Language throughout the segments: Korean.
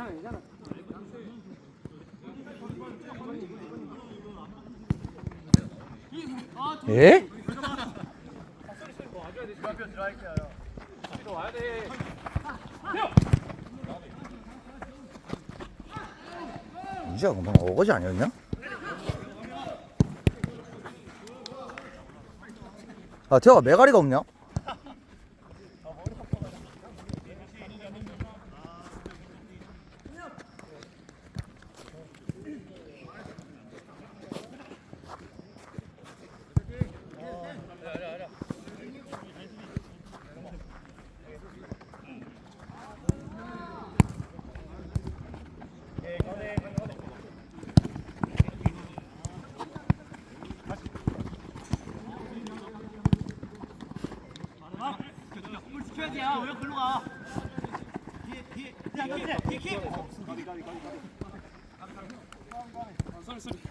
괜찮아 괜찮아. 예? 이제가 금방 어거지 아니었냐? 아 태호가 메가리가 없냐?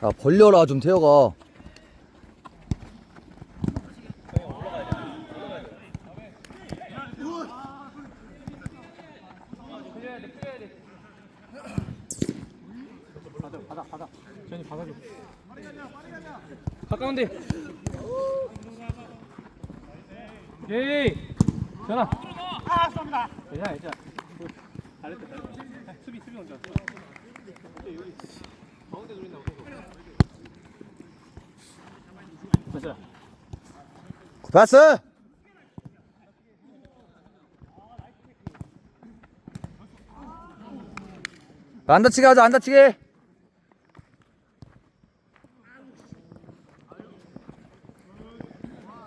야 벌려라 좀 태호가 가까운데. 예이. 전화. 아, 쏩니다. 괜찮아, 괜찮아. 잘했다, 잘했다. 수비, 수비 먼저. 여기 가운데 돌린다고. 됐어. 패스 안 다치게 하자 안 다치게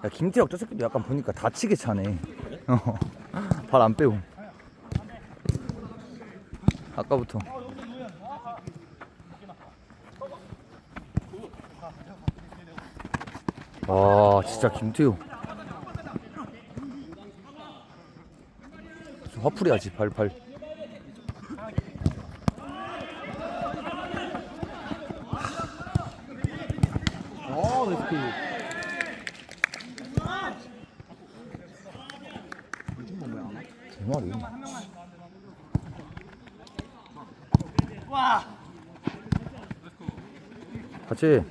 야 김태혁 저 새끼도 약간 보니까 다치게 차네 어. 발안 빼고 아까부터. 와 진짜 김태우. 화풀이하지 발발 어, 레스키. 제 말이 같이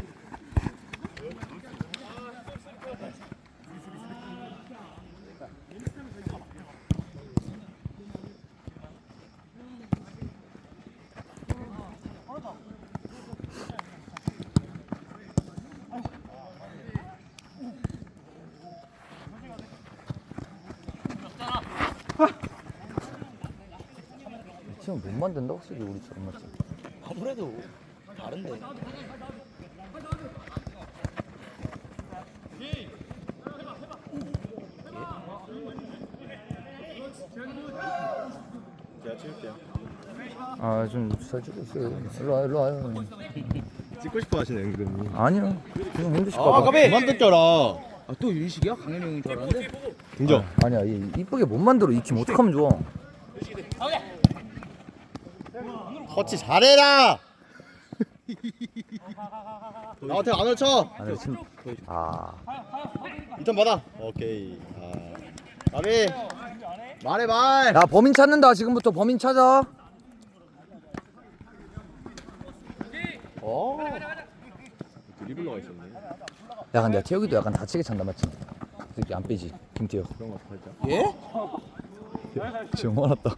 지금 못 만든다 확실히 우리처럼 맞지? 아무래도 다른데. 찍을게요. 아좀잘 찍고 있어요 일로 와 일로 와요 찍고 싶어 하시네 은근히. 아니요 지금 힘드실까 봐 그만 뜯겨라. 아, 또 윤식이야? 강현이 형인 줄 알았는데? 긍정. 아니야 이- 이쁘게 못 만들어 이팀 어떡하면 좋아 터치 잘해라. 나한테 안 놓쳐. 아니 지금 아 이턴 받아. 오케이. 아. 아비. 말해 말. 야 범인 찾는다 지금부터 범인 찾아 어. 드리블러가 있었네. 야 근데 태혁이도 약간 다치게 찬다 맞지? 이렇게 안 빼지 김태혁 그런 거 살짝. 예? 지금 화났다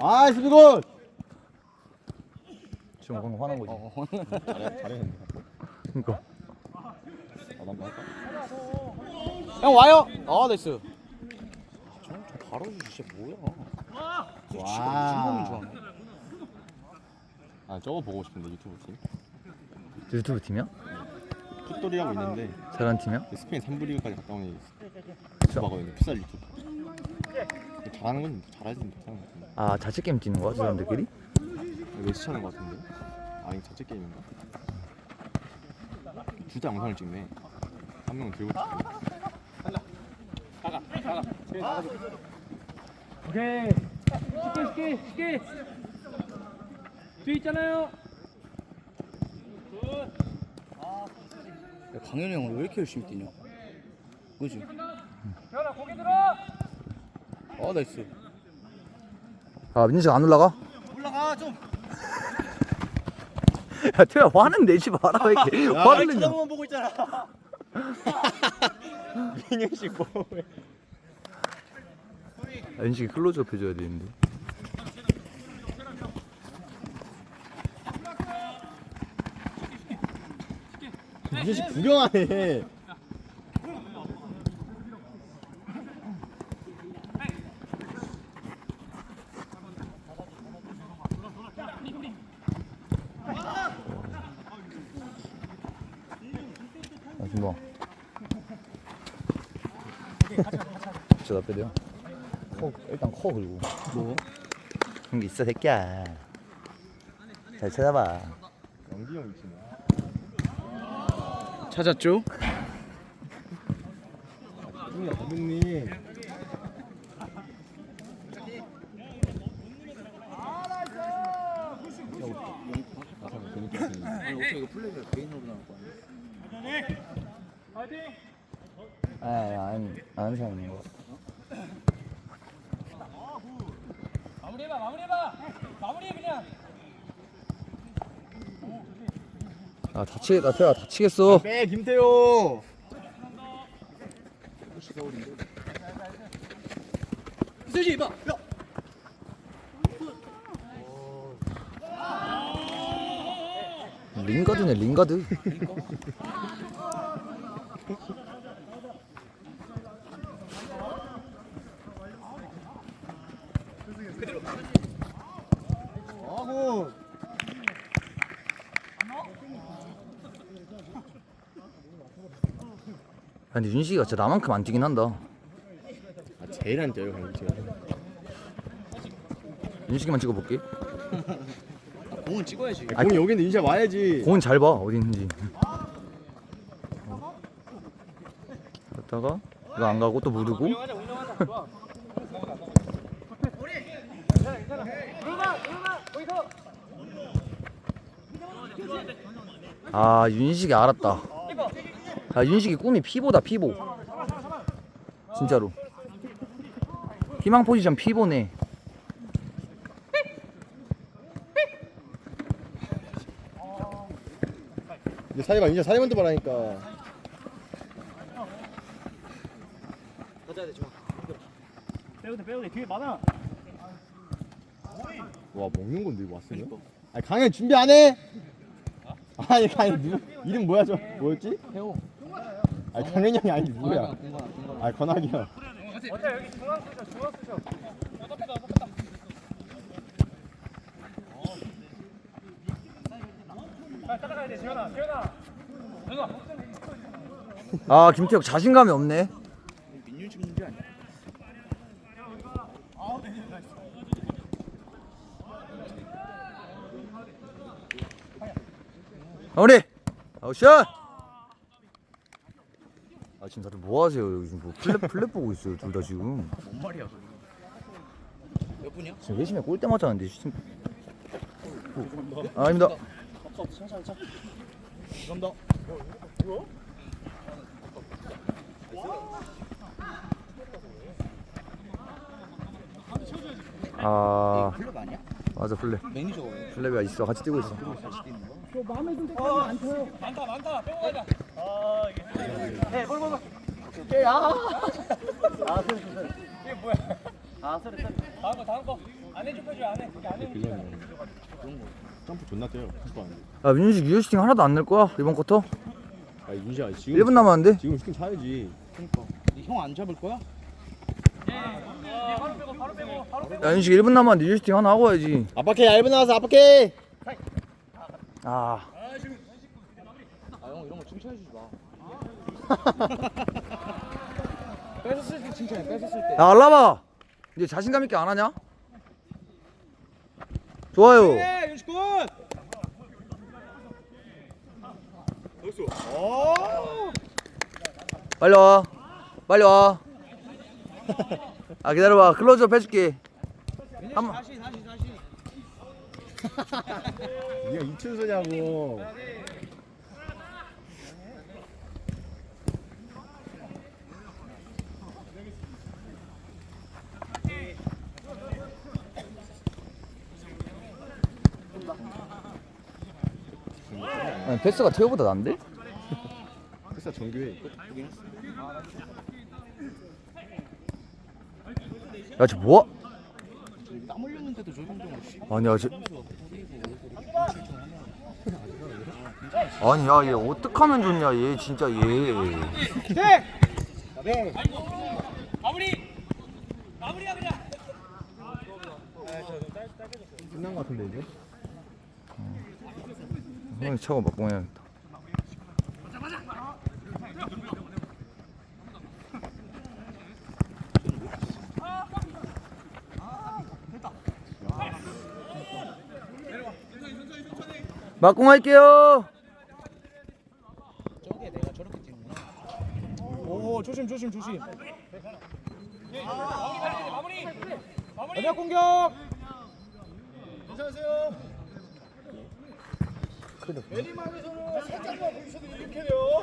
아 수비군. 지금 방금 화난 거지 어, 잘해 잘해. 그러니까 아난 맞다. 형 와요! 아, 나이스. 좀 바로 주시 뭐야? 좋아하네. 아 저거 보고 싶은데 유튜브 팀. 유튜브 팀이야? 풋돌이라고 있는데 잘하는 팀이야? 그 스페인 3부 리그까지 갔다 온애 진짜? 유튜버거든요. 풋살 유튜브. 잘하는 건 잘하지 못하는 것 같은데. 아 자체 게임 뛰는 거야 저 사람들끼리? 메시 차는 것 같은데. 아니 자체 게임인가? 둘다 영상을 찍네. 한 명은 들고 찍고. 오케이 쉽게 쉽게 쉽게 뒤에 있잖아요 굿 야, 강현이 형은 왜 이렇게 열심히 뛰냐? 그지? 재현아 고개 들어 아 나이스. 아 민지가 안 올라가? 올라가 좀. 야 태야 화는 내지 마라 왜 이렇게 화를 내냐 쳐다보면 보고 있잖아. 민현씨 뭐? 아, 민식이 클로즈업 해줘야 되는데. 민현씨 구경하네. 아 준봐 진짜 나 빼대요 커 일단 커 그리고 뭐? 그런 게 있어 새끼야 잘 찾아봐 연기 형 있으면. 찾았죠? 형님 감독님. 아니 어떻게 이거 플레이가 개인으로 나올 거 아니야? 파이팅 아안 아는 사람 있는 거 마무리해봐 마무리해봐 마무리해 그냥 아 다치겠다 태야 다치겠어 빼 김태호. 수지 봐. 야. 링가드네 링가드 아, 근데 윤식이가 진짜 나만큼 안 뛰긴 한다 아 제일 안 돼요 방금 제가. 윤식이만 찍어볼게 아, 공은 찍어야지. 아, 공이 여기 있는데 인자 와야지. 공은 잘 봐 어디 있는지 갔다가 이거 안 가고 또 무르고 운영하자 운영하자 좋아 괜찮 아 윤식이 알았다. 아 윤식이 꿈이 피보다 피보. 진짜로. 희망 포지션 피보네. 근데 사이가 인자 사이만 들어라니까. 가져야 돼 좋아. 빼고 돼 빼고 돼. 뒤에 많아 와 먹는 건데 이거 왔으면? 아니 강현 준비 안 해? 아니 강현 누 이름 뭐야 저 뭐였지? 태호. 아니 강현이 형이 아니 누구야? 공간 공간. 아 권학이야. 어때 여기 중앙 쓰셔 중앙 쓰셔 따라가야 돼아 김태혁 자신감이 없네 민윤 씨 문제 아니야? 마무리. 아웃샷. 아 지금 다들 뭐 하세요? 여기 지금 뭐 플랫 플랫 보고 있어요 둘 다 지금. 뭔 말이야. 몇 분이야? 지금 회심에 골대 맞았는데 지금. 아, 아닙니다. 감사합니다. 아. 클럽 아니야? 맞아 플랩 매니저가 플랩이 있어. 같이 뛰고 있어. 같이 뛰는 거? 많다 많다. 빼고 가자. 아 이게 네 볼볼 이게 뭐야? 아 소리 소리 다음 거 다음 거안 해줘 빼줘 안해. 그게 안 해. 빌런이 점프 존나 안 돼. 아 민준식 유효 슈팅 하나도 안 낼 거야 이번 쿼터? 아 윤지야 지금 1분 남았는데? 지금 슈팅 차야지. 그러니까. 형안 잡을 거야? 예, 바로 빼고 바로 빼고 바로 빼고. 야 윤식 1분 남았는데 유효 슈팅 하나 하고 와야지. 압박해 얇은 나와서 압박해. 아. 아 형 이런 거 칭찬해 주지 마. 뺏었을 때 칭찬해. 뺏었을 때. 야 알라바. 이제 자신감 있게 안 하냐? 좋아요. 예, 네, 유시군. 오! 빨리 와. 빨리 와. 아 기다려봐. 클로즈업 해줄게. 한 번. 다시 다시 네가 이춘수냐고. 아니, 패스가 태우보다 난데? 그래서 정규회. 야, 저 뭐야? 정도면 씨. 아니야, 저. 아니, 야, 얘 어떡하면 좋냐, 얘 진짜 얘. 마무리 마무리야 그냥 끝난 것 같은데 이제. 형이 차고 막공해야겠다. 막공할게요. 저게 내가 저렇게 찍는 오 조심 조심 조심 마무리 마무리 마무리 공격 내리막에서는 살짝만 보이셔도 이렇게 돼요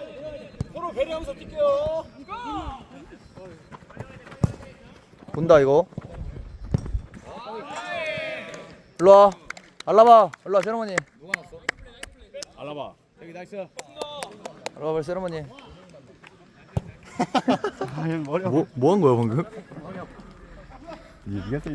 서로 배려하면서 뛸게요 본다 이거. 일로 와. 알라봐. 일로 와 세레머니. 알라봐 여기 나이스 빨리 세레머니. 아, 머리 뭐뭐 한 거야 방금? 니 네가 때려.